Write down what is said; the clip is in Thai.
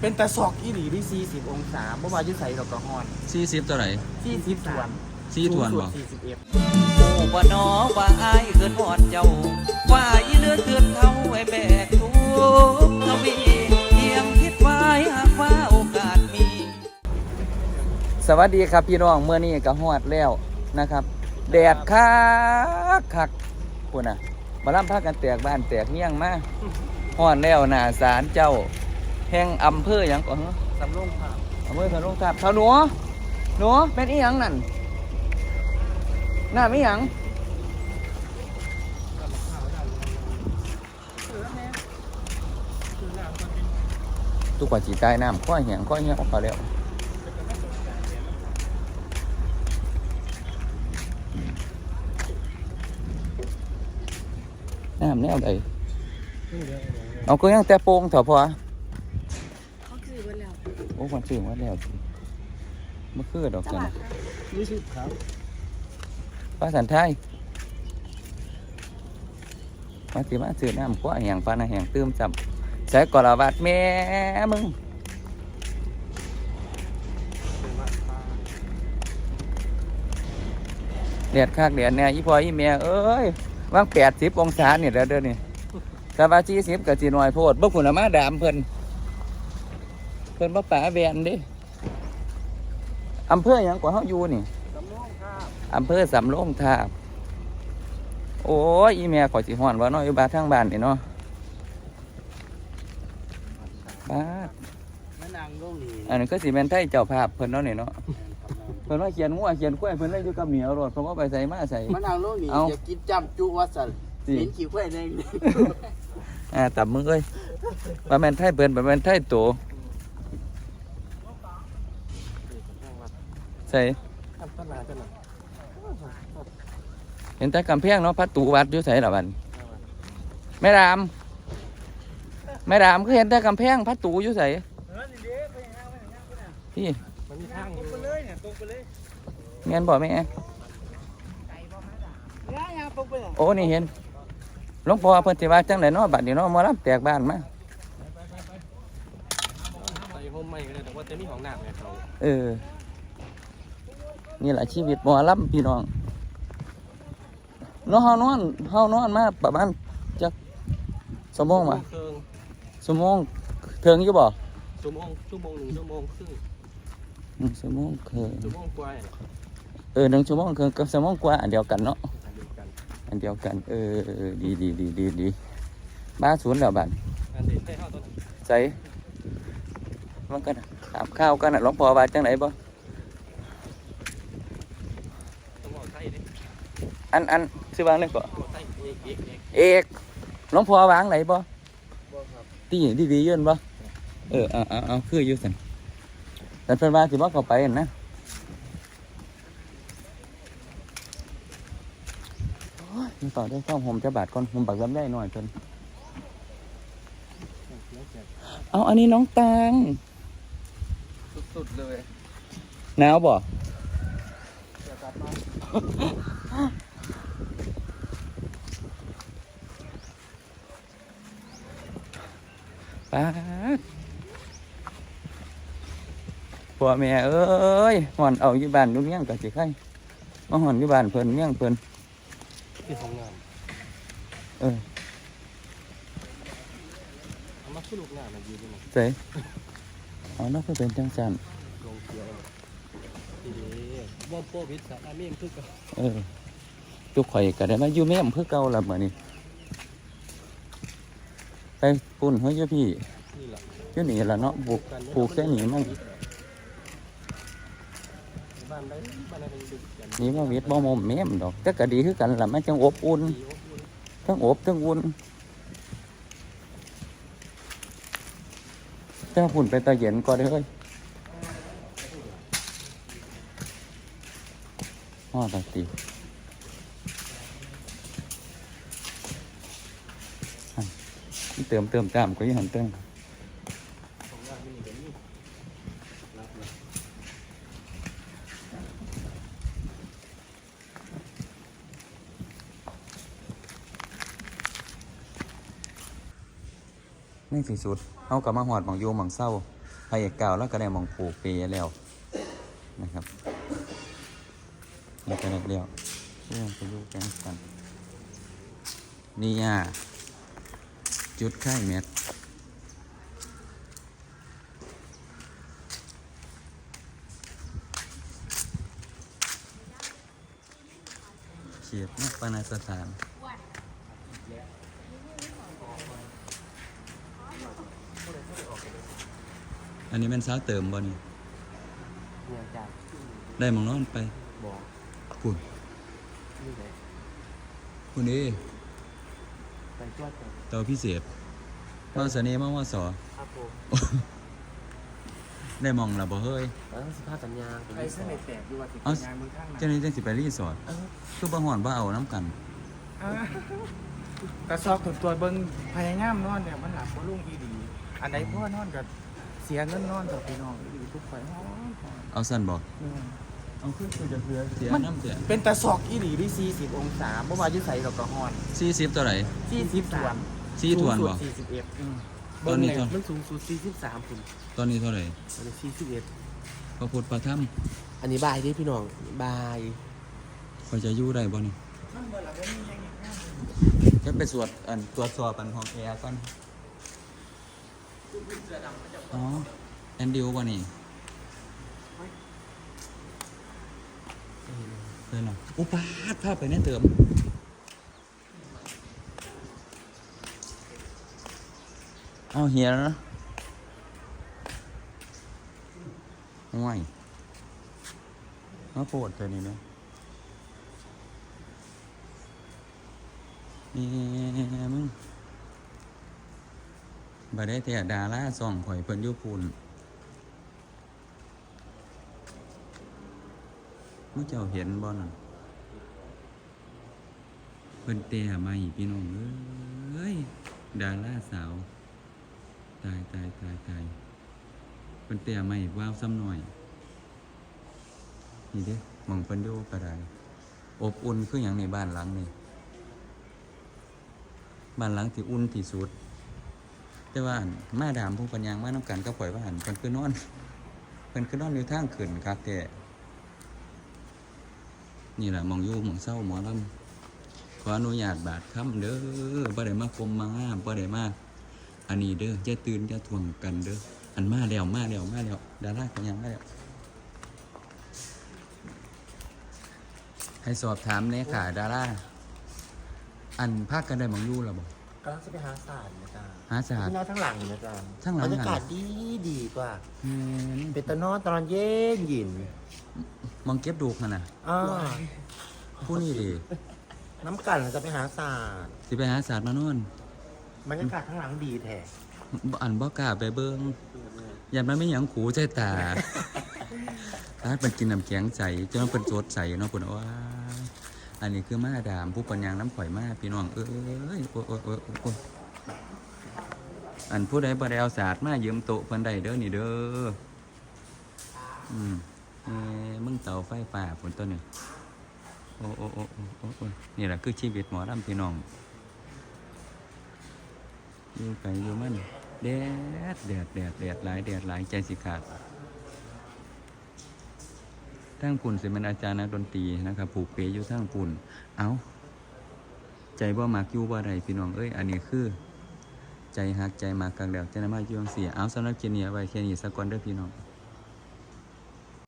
เป็นแต่ศอกอีหลีที่ 40 องศาเมื่อวานที่ใส่ดอกกระหอน สี่สิบเท่าไหร่40ส่วนสี่ส่วนบ่สูงสุด41โอ้ว่าน้อว่าอายเกินหอดเจ้า ว่าอีเลือเตือนเขาไว้แบกทุกทวีเพียงคิดไว้หากว่าโอกาสมีสวัสดีครับพี่น้องเมื่อนี้ก็ฮอดแล้วนะครับ แดดคักคักปุ่นน่ะมาล่ำพากันแตกบ้านแตกเมี่ยงมาฮอดแล้วหน้าศาลเจ้า แห่งอำเภอหยังก่อนเหรอสำโรงผ่าอำเภอสำโรงทาบเท่าหนูหนูเป็นอีหยังนั่นหน้ามีหยังทุกว่าจีใต้น้ำข้อแหงข้อแหงออกมาแล้วน้ำแนวใดเอาก็ยังแต่โป่งเถอะพอ เขาคือวันแล้ว โอ้คนชื่อว่าแล้วสิมันคือดอกจันนี่ชื่อครับภาษาไทยมาสิมาซื้อน้ำกว่าแห่งปานะแห่งตื้มจำใส่กอลบาดแม่มึงเดียดคักเดียดแน่อีพ่ออีแม่เอ้ยว่างแปดสิบองศาเนี่ยเด้อเด้อนี่ถ้าว่าจีสิบก็จีน้อยโพดบ่คุณเอามาดามเพิ่น เพิ่นบ่ป่าแวนเดิอำเภอหยังกว่าเฮาอยู่นี่สำโรงครับอำเภอสำโรงทาบโอ้ยอีแม่ขอยสิฮ้อนว่าน้อยอยู่บ้านทางบ้านนี่เนาะบ้านแม่นางโรงนี่อันนี้ก็สิแม่นไทยเจ้าภาพเพิ่นเนาะนี่เนาะเพิ่นว่าเขียนงัวเขียนกล้วยเพิ่นเลยอยู่กับเหนียวรถเพราะว่าไปใส่มาใส่แม่นางโรงนี่เอา อยากกินจำจุวัดสันสิเห็นขี้ควายแดงอ่าตับมึงเอ้ยว่าแม่นไทยเพิ่นว่าแม่นไทยโต ใส่ทำต้นนาต้นนาเห็นแต่กำแพงเนาะพัดตูวัดอยู่ใส่ละบัดแม่รามแม่รามก็เห็นแต่กำแพงพัดตูอยู่ใส่พี่มันมีทางตรงไปเลยเนี่ยตรงไปเลยเงี้ยบ่แม่ย่าย่าตรงไปเลยโอ้นี่เห็นหลวงพ่อเพิ่นสิว่าจังไดเนาะบัดนี้เนาะหมารับแตกบ้านมาใส่ห่มไม่ก็ได้แต่ว่าจะมีของหนักไงเขาเออ นี่แหละชีวิตหมอลำพี่น้องเนาะเฮานอนเฮานอนมาประมาณจักชั่วโมงมาเครื่องชั่วโมงเทิงอยู่บ่ชั่วโมงชั่วโมงหนึ่งชั่วโมงครึ่งหนึ่งชั่วโมงครึ่งชั่วโมงกว่าเออหนึ่งชั่วโมงครึ่งกับชั่วโมงกว่าอันเดียวกันเนาะอันเดียวกันอันเดียวกันเออเออดีดีดีดีดีบ้านศูนย์แล้วบัดอันเดียวได้เท่าต้นใส่มันกันน่ะถามข้าวกันน่ะหลวงพ่อว่าจังไหนบ่ ต้องบอกไทยดิ อันอันชื่อวางเลยก่อนบอกไทยเอกเอกเอกเอกหลวงพ่อวางไหนบ่บอกครับตีดีดีๆยืนบ่เออเอาเอาเอาคืออยู่สันแต่เพิ่นว่าสิบ่เข้าไปนั่นนะโอ้ยมันต่อได้ข้าวหอมจะบาดก่อนผมบักลำได้หน่อยเพิ่นเอาอันนี้น้องตังสุดๆเลยหนาวบ่ เดี๋ยวกลับมา ป้าดพ่อแม่เอ้ยหอนเอาอยู่บ้านอยู่เมี่ยงก็สิไข่มาหอนอยู่บ้านเพิ่นเมี่ยงเพิ่นที่ของงานเออเอามาขึ้นลูกงานมันยืนด้วยนะใส่เอาเนาะคือเป็นจังซั่นลงเกียวทีนี้บอมโปวิสอาเมมคือกับเออทุกข่อยก็ได้มาอยู่แม่มเพื่อเก่าละมื้อนี้ไปุ่นเฮ้ยเจ้าพี่นี่แหนีละเนาะปลูกปลูกแค่นี้มันบ้านไหนบ้านไหนเป็นดึกกันนี่ว่าเวทบ่มอมแม่มดอกแต่ก็ดีคือกันล่ะมันจังอบอุ่นทั้งอบทั้งอุ่นแต่ฝุ่นไปตะเย็นก็ได้เฮ้ยฮอดตัติอั่น เติมเติมตามก็ยังหันเติมของงานที่นี่ก็มีรับเลยในที่สุดเฮากับมาหอดมองโยหมองเศร้าพระเก่าแล้วก็ได้มองปลูกเปยแล้วนะครับแล้วก็ได้เลี้ยวเรื่องไปดูแกงกันนี่อะ จุดค่ายเม็ดเขียดนักปนาสถานอันนี้เป็นสาวเติมบ่นี่เนี่ยจ้าได้หมองนอนไปบอกปุ่นนี่เล ยปุ่นนี่ไปตัวจกันเตาพิเศษมาเสน่ห์มาว่าสอครับผมได้หมองและบ่เฮ้ยแล้วสิพาสัญญาไปเส้นในแตกอยู่ว่าติดเอางานมึงข้างหน้าเจ้านี้จังสิไปรีสอร์ทคือบ่ฮ้อนบ่เอาน้ำกัน อ่ากระซอกถึงตัวเบิ้งพยายามนอนเนี่ยมันหลับก็ลุ่งอีดี อันใดพ่อนอนก็เสียเงินนอนกับพี่น้องอีดีทุกฝ่ายนอนนอนเอาสั้นบ่ อืม เอาขึ้นคือจะเพื่อเสียน้ำเสียเป็นตะซอกอีดีที่40 องศาเมื่อวานที่ใส่ดอกกระหอน40ตัวไหน40ส่วนสี่ถ้วนบ่สูงสุด41อืมตอนนี้เบิ่งเท่าเยมันสูงสุด43คุณตอนนี้เท่าไหร่อันนี้41พระพุทธพระธรรมอันนี้บายเดิพี่น้องบายพอจะอยู่ได้บ่นี่จะไปสวดอันตรวจสอบอันของแอร์ก่อนอ๋อแอนดิวบ่นี่ เดินหรออุปาทภาพไปแน่เติมเอาเฮียแล้วนะห่วยมาปวดตัวนี้เนี่ยนี่มึงบ่ได้แต่ดาราส่องข่อยเพิ่นอยู่พูน มึงเจ้าเห็นบ่นั่นเพิ่นแต่มาอีกพี่น้องเอ้ยดาราสาว ตายตายตายตายเป็นเตี่ยไม่ว้าวซ้ำหน่อย นี่เด้มองเพิ่นอยู่กระไดอบอุ่นคืออย่างในบ้านหลังนี่บ้านหลังที่อุ่นที่สุด แต่ว่าอั่ดามผู้ปัญญางมาน้ำกันก็ปล่อยว่าหันเพิ่นคือนอนเพิ่นคือนอนอยู่ทางขึ้นครับแต่ นี่แหละหมองอยู่หมองเศร้าหมอลำขออนุญาตบาดคำเด้อบ่ได้มากรมมางามบ่ได้มาอันนี้เด้ออย่าตื่นอย่าทวงกันเด้ออันมาแล้วมาแล้วมาแล้วดาราก็ยังมาแล้วให้สอบถามเนี่ยค่ะดาราอันภาคกันได้หมองอยู่หรอบ่ก็จะไปหาศาสตร์นะจ๊ะหาศาสตร์พี่น้องทั้งหลังนะจ๊ะทั้งหลัง บรรยากาศดีดีกว่า อืมเป็นตะนอนตอนเย็นหยินมองเก็บดูกมันน่ะอ่าผู้นี่ดิน้ำกันจะไปหาศาสตร์สิไปหาศาสตร์มานอนบรรยากาศข้างหลังดีแท้บ่อันบ่กล้าไปเบิ่งยันมันไม่หยังขูใจตาตาเป็นกินน้ำแข็งใสจนมันเป็นสดใสเนาะพุ่นว่า อันนี้คือมาดามผู้ปัญญางน้ำข่อยมาพี่น้องเอ้ยโอ้ยโอ้ยโอ้ยโอ้ยอันผู้ใดบ่ได้เอาศาสตร์มายืมโต๊ะเพิ่นได้เด้อนี่เด้ออืม เอ้มึงเตาไฟฟ้าผลตัวนี้โอ้โอ้โอ้โอ้โอ้โอ้นี่แหละคือชีวิตหมอลำพี่น้องอยู่ไปอยู่มันแดดแดดแดดแดดหลายแดดหลายใจสิขาดทั้งปุ่นสิเป็นอาจารย์นักดนตรีนะครับผูกเปยอยู่ทั้งปุ่นเอาใจบ่มักอยู่บ่ไรพี่น้องเอ้ยอันนี้คือ ใจหักใจมากกังเดวใจนำมาอยู่จังเสียเอาสำหรับเจเนียไว้แค่นี้สักก่อนเด้อพี่น้อง